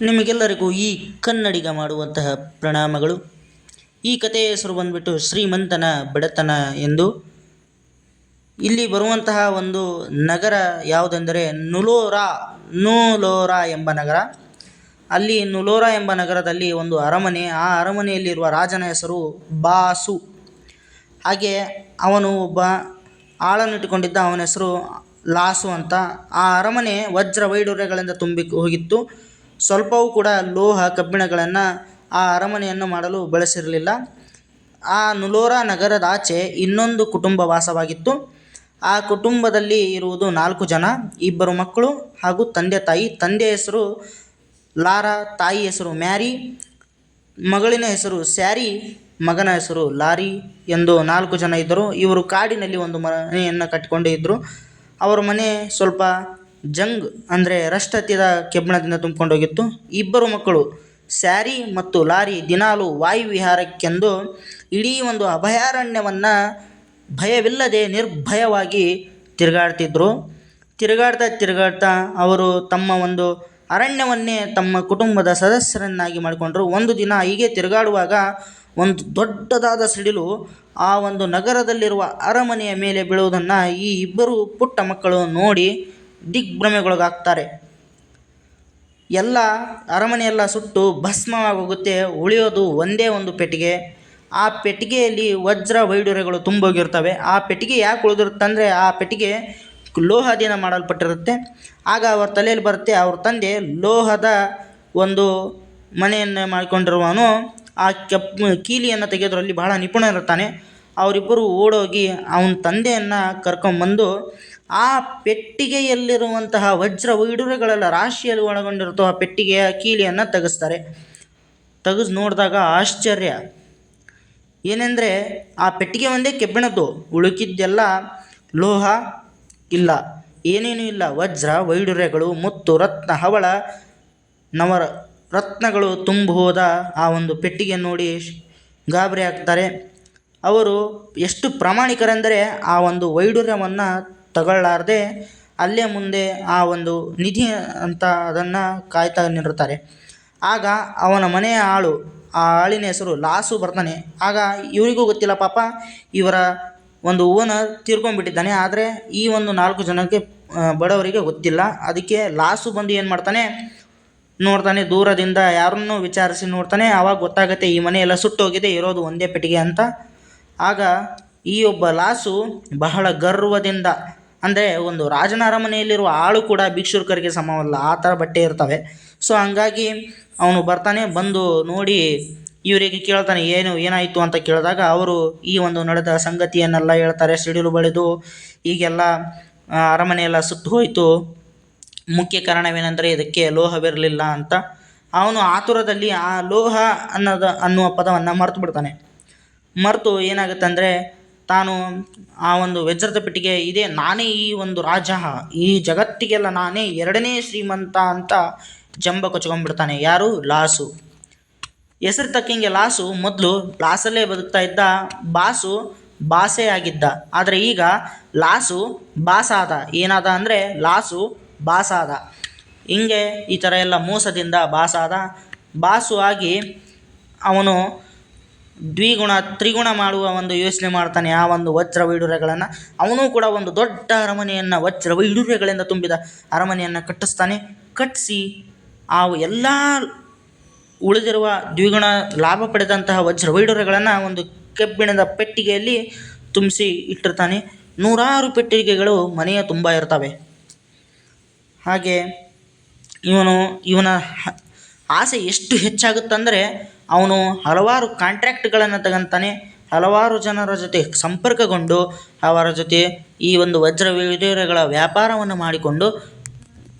ನಿಮಗೆಲ್ಲರಿಗೂ ಈ ಕನ್ನಡಿಗ ಮಾಡುವಂತಹ ಪ್ರಣಾಮಗಳು. ಈ ಕಥೆಯ ಹೆಸರು ಬಂದ್ಬಿಟ್ಟು ಶ್ರೀಮಂತನ ಬಡತನ ಎಂದು. ಇಲ್ಲಿ ಬರುವಂತಹ ಒಂದು ನಗರ ಯಾವುದೆಂದರೆ ನುಲೋರಾ, ನೂಲೋರಾ ಎಂಬ ನಗರ. ಅಲ್ಲಿ ನುಲೋರಾ ಎಂಬ ನಗರದಲ್ಲಿ ಒಂದು ಅರಮನೆ, ಆ ಅರಮನೆಯಲ್ಲಿರುವ ರಾಜನ ಹೆಸರು ಬಾಸು. ಹಾಗೆ ಅವನು ಒಬ್ಬ ಆಳನ್ನು ಇಟ್ಟುಕೊಂಡಿದ್ದ ಅವನ ಹೆಸರು ಲಾಸು ಅಂತ. ಆ ಅರಮನೆ ವಜ್ರ ವೈಡೂರ್ಯಗಳಿಂದ ತುಂಬಿ ಹೋಗಿತ್ತು. ಸ್ವಲ್ಪವೂ ಕೂಡ ಲೋಹ ಕಬ್ಬಿಣಗಳನ್ನು ಆ ಅರಮನೆಯನ್ನು ಮಾಡಲು ಬಳಸಿರಲಿಲ್ಲ. ಆ ನುಲೋರಾ ನಗರದಾಚೆ ಇನ್ನೊಂದು ಕುಟುಂಬ ವಾಸವಾಗಿತ್ತು. ಆ ಕುಟುಂಬದಲ್ಲಿ ಇರುವುದು ನಾಲ್ಕು ಜನ, ಇಬ್ಬರು ಮಕ್ಕಳು ಹಾಗೂ ತಂದೆ ತಾಯಿ. ತಂದೆ ಹೆಸರು ಲಾರಾ, ತಾಯಿ ಹೆಸರು ಮ್ಯಾರಿ, ಮಗಳಿನ ಹೆಸರು ಸ್ಯಾರಿ, ಮಗನ ಹೆಸರು ಲಾರಿ ಎಂದು ನಾಲ್ಕು ಜನ ಇದ್ದರು. ಇವರು ಕಾಡಿನಲ್ಲಿ ಒಂದು ಮನೆಯನ್ನು ಕಟ್ಟಿಕೊಂಡು ಇದ್ದರು ಅವರ ಮನೆ ಸ್ವಲ್ಪ ಜಂಗ್ ಅಂದರೆ ಹತ್ತಿದ ತುಂಬಿಕೊಂಡು ತುಂಬಿಕೊಂಡೋಗಿತ್ತು. ಇಬ್ಬರು ಮಕ್ಕಳು, ಸ್ಯಾರಿ ಮತ್ತು ಲಾರಿ ದಿನಾಲು ವಾಯುವಿಹಾರಕ್ಕೆಂದು ಇಡೀ ಒಂದು ಅಭಯಾರಣ್ಯವನ್ನು ಭಯವಿಲ್ಲದೆ ನಿರ್ಭಯವಾಗಿ ತಿರುಗಾಡ್ತಿದ್ರು. ತಿರುಗಾಡ್ತಾ ತಿರುಗಾಡ್ತಾ ಅವರು ತಮ್ಮ ಒಂದು ಅರಣ್ಯವನ್ನೇ ತಮ್ಮ ಕುಟುಂಬದ ಸದಸ್ಯರನ್ನಾಗಿ ಮಾಡಿಕೊಂಡರು. ಒಂದು ದಿನ ಹೀಗೆ ತಿರುಗಾಡುವಾಗ ಒಂದು ದೊಡ್ಡದಾದ ಸಿಡಿಲು ಆ ಒಂದು ನಗರದಲ್ಲಿರುವ ಅರಮನೆಯ ಮೇಲೆ ಬೀಳುವುದನ್ನು ಈ ಇಬ್ಬರು ಪುಟ್ಟ ಮಕ್ಕಳು ನೋಡಿ ದಿಗ್ಭ್ರಮೆಗೊಳಗಾಗ್ತಾರೆ. ಎಲ್ಲ ಅರಮನೆಯೆಲ್ಲ ಸುಟ್ಟು ಭಸ್ಮವಾಗೋಗುತ್ತೆ, ಉಳಿಯೋದು ಒಂದೇ ಒಂದು ಪೆಟ್ಟಿಗೆ. ಆ ಪೆಟ್ಟಿಗೆಯಲ್ಲಿ ವಜ್ರ ವೈಡೂರ್ಯಗಳು ತುಂಬೋಗಿರ್ತವೆ. ಆ ಪೆಟ್ಟಿಗೆ ಯಾಕೆ ಉಳಿದಿರುತ್ತಂದರೆ, ಆ ಪೆಟ್ಟಿಗೆ ಲೋಹದಿಂದ ಮಾಡಲ್ಪಟ್ಟಿರುತ್ತೆ. ಆಗ ಅವರ ತಲೆಯಲ್ಲಿ ಬರುತ್ತೆ, ಅವ್ರ ತಂದೆ ಲೋಹದ ಒಂದು ಮನೆಯನ್ನು ಮಾಡಿಕೊಂಡಿರುವವನು. ಆ ಕೆಪ್, ಕೀಲಿಯನ್ನು ತೆಗೆಯೋದ್ರಲ್ಲಿ ಬಹಳ ನಿಪುಣನಿರ್ತಾನೆ ಅವರಿಬ್ಬರು ಓಡೋಗಿ ಅವನ ತಂದೆಯನ್ನು ಕರ್ಕೊಂಬಂದು ಆ ಪೆಟ್ಟಿಗೆಯಲ್ಲಿರುವಂತಹ ವಜ್ರ ವೈಡೂರ್ಯಗಳೆಲ್ಲ ರಾಶಿಯಲ್ಲಿ ಒಳಗೊಂಡಿರುತ್ತೋ ಆ ಪೆಟ್ಟಿಗೆಯ ಕೀಲಿಯನ್ನು ತೆಗೆಸ್ತಾರೆ. ತೆಗೆದು ನೋಡಿದಾಗ ಆಶ್ಚರ್ಯ. ಏನೆಂದರೆ ಆ ಪೆಟ್ಟಿಗೆ ಒಂದೇ ಕೆಬ್ಬಿಣದ್ದು, ಉಳುಕಿದ್ದೆಲ್ಲ ಲೋಹ ಇಲ್ಲ, ಏನೇನೂ ಇಲ್ಲ. ವಜ್ರ ವೈಡೂರ್ಯಗಳು ಮುತ್ತು, ರತ್ನ, ಹವಳ, ನವರ ರತ್ನಗಳು ತುಂಬಿ ಹೋದ ಆ ಒಂದು ಪೆಟ್ಟಿಗೆ ನೋಡಿ ಗಾಬರಿ ಆಗ್ತಾರೆ. ಅವರು ಎಷ್ಟು ಪ್ರಾಮಾಣಿಕರೆಂದರೆ ಆ ಒಂದು ವೈಡೂರ್ಯವನ್ನು ತಗೊಳ್ಳಾರದೆ ಅಲ್ಲೇ ಮುಂದೆ ಆ ಒಂದು ನಿಧಿ ಅಂತ ಅದನ್ನು ಕಾಯ್ತಾ ನಿರುತ್ತಾರೆ ಆಗ ಅವನ ಮನೆಯ ಆಳು, ಆ ಆಳಿನ ಹೆಸರು ಲಾಸು ಬರ್ತಾನೆ. ಆಗ ಇವರಿಗೂ ಗೊತ್ತಿಲ್ಲ, ಪಾಪ ಇವರ ಒಂದು ಓನರ್ ತೀರ್ಕೊಂಡ್ಬಿಟ್ಟಿದ್ದಾನೆ. ಆದರೆ ಈ ಒಂದು ನಾಲ್ಕು ಜನಕ್ಕೆ ಬಡವರಿಗೆ ಗೊತ್ತಿಲ್ಲ. ಅದಕ್ಕೆ ಲಾಸು ಬಂದು ಏನು ಮಾಡ್ತಾನೆ? ನೋಡ್ತಾನೆ, ದೂರದಿಂದ ಯಾರನ್ನೂ ವಿಚಾರಿಸಿ ನೋಡ್ತಾನೆ. ಆವಾಗ ಗೊತ್ತಾಗುತ್ತೆ ಈ ಮನೆ ಎಲ್ಲ ಸುಟ್ಟೋಗಿದೆ, ಇರೋದು ಒಂದೇ ಪೆಟ್ಟಿಗೆ ಅಂತ. ಆಗ ಈ ಒಬ್ಬ ಲಾಸು ಬಹಳ ಗರ್ವದಿಂದ ಅಂದರೆ ಒಂದು ರಾಜನ ಅರಮನೆಯಲ್ಲಿರುವ ಆಳು ಕೂಡ ಭಿಕ್ಷುಕರಿಗೆ ಸಮವಲ್ಲ, ಆ ಥರ ಬಟ್ಟೆ ಇರ್ತವೆ. ಸೊ ಹಂಗಾಗಿ ಅವನು ಬರ್ತಾನೆ, ಬಂದು ನೋಡಿ ಇವರಿಗೆ ಕೇಳ್ತಾನೆ, ಏನು, ಏನಾಯಿತು ಅಂತ ಕೇಳಿದಾಗ ಅವರು ಈ ಒಂದು ನಡೆದ ಸಂಗತಿಯನ್ನೆಲ್ಲ ಹೇಳ್ತಾರೆ. ಸಿಡಿಲು ಬಳಿದು ಈಗೆಲ್ಲ ಅರಮನೆಯೆಲ್ಲ ಸುತ್ತು ಹೋಯಿತು. ಮುಖ್ಯ ಕಾರಣವೇನೆಂದರೆ ಇದಕ್ಕೆ ಲೋಹವಿರಲಿಲ್ಲ ಅಂತ. ಅವನು ಆತುರದಲ್ಲಿ ಆ ಲೋಹ ಅನ್ನೋದು, ಅನ್ನುವ ಪದವನ್ನು ಮರೆತು ಬಿಡ್ತಾನೆ. ಮರೆತು ಏನಾಗುತ್ತೆ ಅಂದರೆ ತಾನು ಆ ಒಂದು ವಜ್ರದ ಪೆಟ್ಟಿಗೆ ಇದೇ. ನಾನೇ ಈ ಒಂದು ರಾಜ. ಈ ಜಗತ್ತಿಗೆಲ್ಲ ನಾನೇ ಎರಡನೇ ಶ್ರೀಮಂತ ಅಂತ ಜಂಬ ಕೊಚ್ಕೊಂಡ್ಬಿಡ್ತಾನೆ. ಯಾರು? ಲಾಸು. ಹೆಸರು ತಕ್ಕಂಗೆ ಲಾಸು ಮೊದಲು ಲಾಸಲ್ಲೇ ಬದುಕ್ತಾ ಇದ್ದ. ಬಾಸು ಬಾಸೆ ಆಗಿದ್ದ. ಆದರೆ ಈಗ ಲಾಸು ಬಾಸಾದ. ಏನಾದ ಅಂದರೆ ಲಾಸು ಬಾಸಾದ. ಹಿಂಗೆ ಈ ಥರ ಎಲ್ಲ ಮೋಸದಿಂದ ಬಾಸಾದ. ಬಾಸು ಆಗಿ ಅವನು ದ್ವಿಗುಣ, ತ್ರಿಗುಣ ಮಾಡುವ ಒಂದು ಯೋಚನೆ ಮಾಡ್ತಾನೆ ಆ ಒಂದು ವಜ್ರ ವೈಡೂರ್ಯಗಳನ್ನು ಅವನು ಕೂಡ ಒಂದು ದೊಡ್ಡ ಅರಮನೆಯನ್ನು, ವಜ್ರ ವೈಡೂರ್ಯಗಳಿಂದ ತುಂಬಿದ ಅರಮನೆಯನ್ನು ಕಟ್ಟಿಸ್ತಾನೆ. ಕಟ್ಟಿಸಿ ಆ ಎಲ್ಲ ಉಳಿದಿರುವ ದ್ವಿಗುಣ, ಲಾಭ ಪಡೆದಂತಹ ವಜ್ರ ವೈಡೂರ್ಯಗಳನ್ನು ಒಂದು ಕಬ್ಬಿಣದ ಪೆಟ್ಟಿಗೆಯಲ್ಲಿ ತುಂಬಿಸಿ ಇಟ್ಟಿರ್ತಾನೆ. ನೂರಾರು ಪೆಟ್ಟಿಗೆಗಳು ಮನೆಯ ತುಂಬ ಇರ್ತವೆ. ಹಾಗೆ ಇವನು, ಇವನ ಆಸೆ ಎಷ್ಟು ಹೆಚ್ಚಾಗುತ್ತಂದರೆ ಅವನು ಹಲವಾರು ಕಾಂಟ್ರ್ಯಾಕ್ಟ್ಗಳನ್ನು ತಗಂತಾನೆ, ಹಲವಾರು ಜನರ ಜೊತೆ ಸಂಪರ್ಕಗೊಂಡು, ಅವರ ಜೊತೆ ಈ ಒಂದು ವಜ್ರ ವೈಡೂರ್ಯಗಳ ವ್ಯಾಪಾರವನ್ನು ಮಾಡಿಕೊಂಡು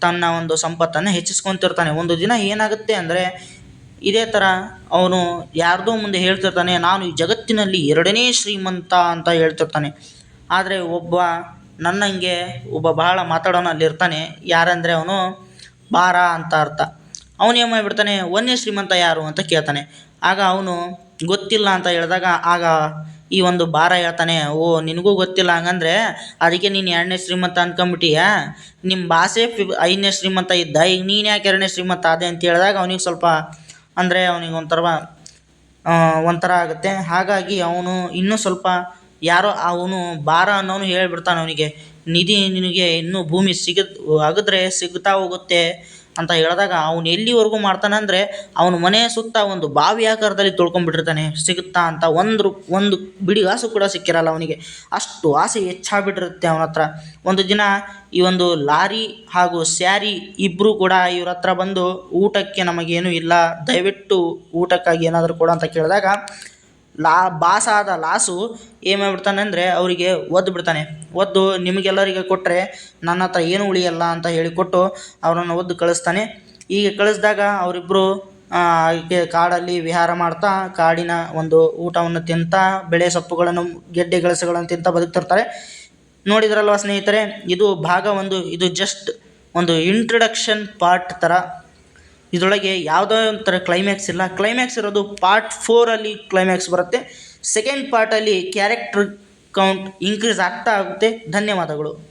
ತನ್ನ ಒಂದು ಸಂಪತ್ತನ್ನು ಹೆಚ್ಚಿಸ್ಕೊತಿರ್ತಾನೆ. ಒಂದು ದಿನ ಏನಾಗುತ್ತೆ ಅಂದರೆ ಇದೇ ಥರ ಅವನು ಯಾರ್ದೋ ಮುಂದೆ ಹೇಳ್ತಿರ್ತಾನೆ, ನಾನು ಈ ಜಗತ್ತಿನಲ್ಲಿ ಎರಡನೇ ಶ್ರೀಮಂತ ಅಂತ ಹೇಳ್ತಿರ್ತಾನೆ. ಆದರೆ ಒಬ್ಬ ನನ್ನಂಗೆ ಒಬ್ಬ ಬಹಳ ಮಾತಾಡೋನು ಅಲ್ಲಿರ್ತಾನೆ ಯಾರಂದರೆ ಅವನು ಬಾರ ಅಂತ ಅರ್ಥ. ಅವನು ಏನು ಮಾಡಿಬಿಡ್ತಾನೆ ಒಂದನೇ ಶ್ರೀಮಂತ ಯಾರು? ಅಂತ ಕೇಳ್ತಾನೆ. ಆಗ ಅವನು, ಗೊತ್ತಿಲ್ಲ ಅಂತ ಹೇಳಿದಾಗ ಆಗ ಈ ಒಂದು ಭಾರ ಹೇಳ್ತಾನೆ, ಓ, ನಿನಗೂ ಗೊತ್ತಿಲ್ಲ ಹಂಗಂದ್ರೆ ಅದಕ್ಕೆ ನೀನು ಎರಡನೇ ಶ್ರೀಮಂತ ಅನ್ಕೊಂಬಿಟ್ಟಿಯಾ ನಿಮ್ಮ ಭಾಷೆ ಫಿ, ಐದನೇ ಶ್ರೀಮಂತ ಇದ್ದ, ಈಗ ನೀನು ಯಾಕೆ ಎರಡನೇ ಶ್ರೀಮಂತ ಆದೆ? ಅಂತ ಹೇಳಿದಾಗ ಅವನಿಗೆ ಸ್ವಲ್ಪ, ಅಂದರೆ ಅವನಿಗೆ ಒಂಥರ ಒಂಥರ ಆಗುತ್ತೆ. ಹಾಗಾಗಿ ಅವನು ಇನ್ನೂ ಸ್ವಲ್ಪ ಯಾರೋ ಅವನು ಭಾರ ಅನ್ನೋನು ಹೇಳಿಬಿಡ್ತಾನೆ ಅವನಿಗೆ, ನಿಧಿ ನಿನಗೆ ಇನ್ನೂ ಭೂಮಿ ಸಿಗ ಅಗಿದ್ರೆ ಸಿಗ್ತಾ ಹೋಗುತ್ತೆ. ಅಂತ ಹೇಳಿದಾಗ ಅವನು ಎಲ್ಲಿವರೆಗೂ ಮಾಡ್ತಾನೆ ಅಂದರೆ ಅವನ ಮನೆಯ ಸುತ್ತ ಒಂದು ಬಾವಿ ಆಕಾರದಲ್ಲಿ ತೊಳ್ಕೊಂಡ್ಬಿಟ್ಟಿರ್ತಾನೆ. ಸಿಗುತ್ತಾ ಅಂತ ಒಂದು ಒಂದು ಬಿಡಿಗಾಸು ಕೂಡ ಸಿಕ್ಕಿರಲ್ಲ ಅವನಿಗೆ. ಅಷ್ಟು ಆಸೆ ಹೆಚ್ಚಾಗ್ಬಿಟ್ಟಿರುತ್ತೆ ಅವನ ಹತ್ರ. ಒಂದು ದಿನ ಈ ಒಂದು ಲಾರಿ ಹಾಗೂ ಸ್ಯಾರಿ ಇಬ್ಬರು ಕೂಡ ಇವ್ರ ಹತ್ರ ಬಂದು ಊಟಕ್ಕೆ ನಮಗೇನು ಇಲ್ಲ. ದಯವಿಟ್ಟು ಊಟಕ್ಕಾಗಿ ಏನಾದರೂ ಕೊಡು ಅಂತ ಕೇಳಿದಾಗ ಲಾ ಬಾಸಾದ ಲಾಸು ಏನು ಅಂದರೆ ಅವರಿಗೆ ಒದ್ದು ಬಿಡ್ತಾನೆ. ಒದ್ದು ನಿಮಗೆಲ್ಲರಿಗೆ ಕೊಟ್ಟರೆ ನನ್ನ ಹತ್ರ ಏನು ಉಳಿಯಲ್ಲ ಅಂತ ಹೇಳಿಕೊಟ್ಟು ಅವರನ್ನು ಒದ್ದು ಕಳಿಸ್ತಾನೆ. ಹೀಗೆ ಕಳಿಸಿದಾಗ ಅವರಿಬ್ಬರು ಕಾಡಲ್ಲಿ ವಿಹಾರ ಮಾಡ್ತಾ ಕಾಡಿನ ಒಂದು ಊಟವನ್ನು ತಿಂತಾ ಬೆಳೆ ಸೊಪ್ಪುಗಳನ್ನು, ಗೆಡ್ಡೆ ಗೆಣಸುಗಳನ್ನು ತಿಂತಾ ಬದುಕ್ತಿರ್ತಾರೆ. ನೋಡಿದ್ರಲ್ವ ಸ್ನೇಹಿತರೆ, ಇದು ಭಾಗ ಒಂದು, ಇದು ಜಸ್ಟ್ ಒಂದು ಇಂಟ್ರಡಕ್ಷನ್ ಪಾರ್ಟ್ ಥರ ಇದರೊಳಗೆ ಯಾವುದೋ ಒಂಥರ ಕ್ಲೈಮ್ಯಾಕ್ಸ್ ಇಲ್ಲ. ಕ್ಲೈಮ್ಯಾಕ್ಸ್ ಇರೋದು ಪಾರ್ಟ್ ಫೋರಲ್ಲಿ ಕ್ಲೈಮ್ಯಾಕ್ಸ್ ಬರುತ್ತೆ. ಸೆಕೆಂಡ್ ಪಾರ್ಟಲ್ಲಿ ಕ್ಯಾರೆಕ್ಟ್ರ್ ಕೌಂಟ್ ಇನ್ಕ್ರೀಸ್ ಆಗ್ತಾ ಆಗುತ್ತೆ ಧನ್ಯವಾದಗಳು.